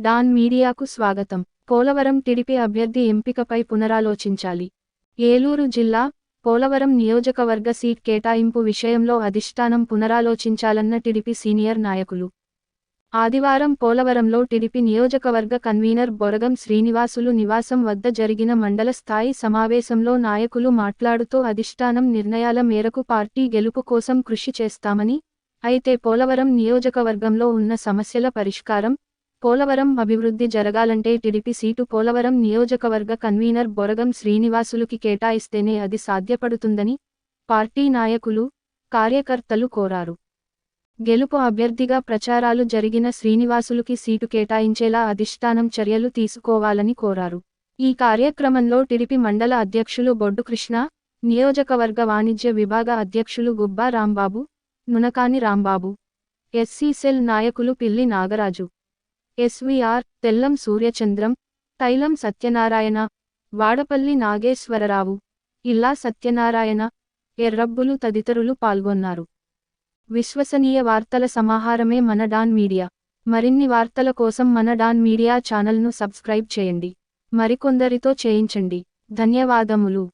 Don మీడియాకు స్వాగతం. Polavaram TDP అభ్యర్థి ఎంపికపై పునరాలోచించాలి. ఏలూరు జిల్లా పోలవరం నియోజకవర్గ సీట్ కేటాయింపు విషయంలో అధిష్టానం పునరాలోచించాలన్న టిడిపి సీనియర్ నాయకులు. ఆదివారం పోలవరంలో టిడిపి నియోజకవర్గ కన్వీనర్ బొరగం శ్రీనివాసులు నివాసం వద్ద జరిగిన మండల స్థాయి సమావేశంలో నాయకులు మాట్లాడుతూ అధిష్టానం నిర్ణయాల మేరకు పార్టీ గెలుపు కోసం కృషి చేస్తామని అయితే పోలవరం నియోజకవర్గంలో ఉన్న సమస్యల పరిష్కారం పోలవరం అభివృద్ధి జరగాలంటే టిడిపి సీటు పోలవరం నియోజకవర్గ కన్వీనర్ బొరగం శ్రీనివాసులుకి కేటాయిస్తేనే అది సాధ్యపడుతుందని పార్టీ నాయకులు కార్యకర్తలు కోరారు. గెలుపు అభ్యర్థిగా ప్రచారాలు జరిగిన శ్రీనివాసులుకి సీటు కేటాయించేలా అధిష్టానం చర్యలు తీసుకోవాలని కోరారు. ఈ కార్యక్రమంలో టిడిపి మండల అధ్యక్షులు బొడ్డు కృష్ణ నియోజకవర్గ వాణిజ్య విభాగ అధ్యక్షులు గుబ్బా రాంబాబు నునకాని రాంబాబు ఎస్సీ సెల్ నాయకులు పిల్లి నాగరాజు. ఎస్వీఆర్ తెల్లం సూర్యచంద్రం తైలం సత్యనారాయణ వాడపల్లి నాగేశ్వరరావు ఇల్లా సత్యనారాయణ ఎర్రబ్బులు తదితరులు పాల్గొన్నారు. విశ్వసనీయ వార్తల సమాహారమే మన డాన్ మీడియా. మరిన్ని వార్తల కోసం మన డాన్ మీడియా ఛానల్ను సబ్స్క్రైబ్ చేయండి. మరికొందరితో చేయించండి. ధన్యవాదములు.